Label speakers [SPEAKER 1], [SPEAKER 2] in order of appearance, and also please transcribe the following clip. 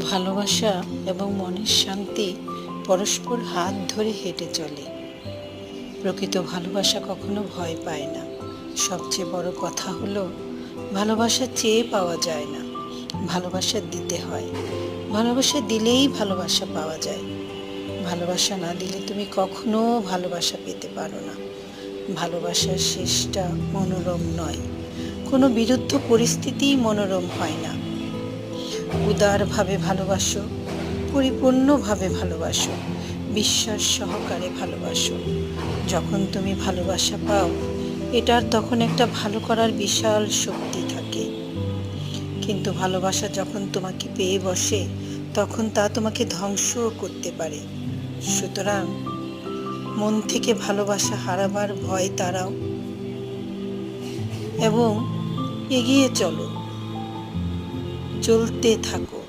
[SPEAKER 1] ভালোবাসা এবং মনের শান্তি পরস্পর হাত ধরে হেঁটে চলে। প্রকৃত ভালোবাসা কখনো ভয় পায় না। সবচেয়ে বড় কথা হলো, ভালোবাসা চেয়ে পাওয়া যায় না। ভালোবাসা দিতে হয়। ভালোবাসা দিলেই ভালোবাসা পাওয়া যায়। ভালোবাসা না দিলে তুমি কখনো ভালোবাসা পেতে পারো না। ভালোবাসার শেষটা মনোরম নয়। কোনো বিরুদ্ধ পরিস্থিতিই মনোরম হয় না। উদারভাবে ভালোবাসো, পরিপূর্ণভাবে ভালোবাসো, বিশ্বাস সহকারে ভালোবাসো। যখন তুমি ভালোবাসা পাও, এটার তখন একটা ভালো করার বিশাল শক্তি থাকে। কিন্তু ভালোবাসা যখন তোমাকে পেয়ে বসে, তখন তা তোমাকে ধ্বংসও করতে পারে। সুতরাং, মন থেকে ভালোবাসা হারাবার ভয় তারাও এবং এগিয়ে চলো। চলতে থাকো।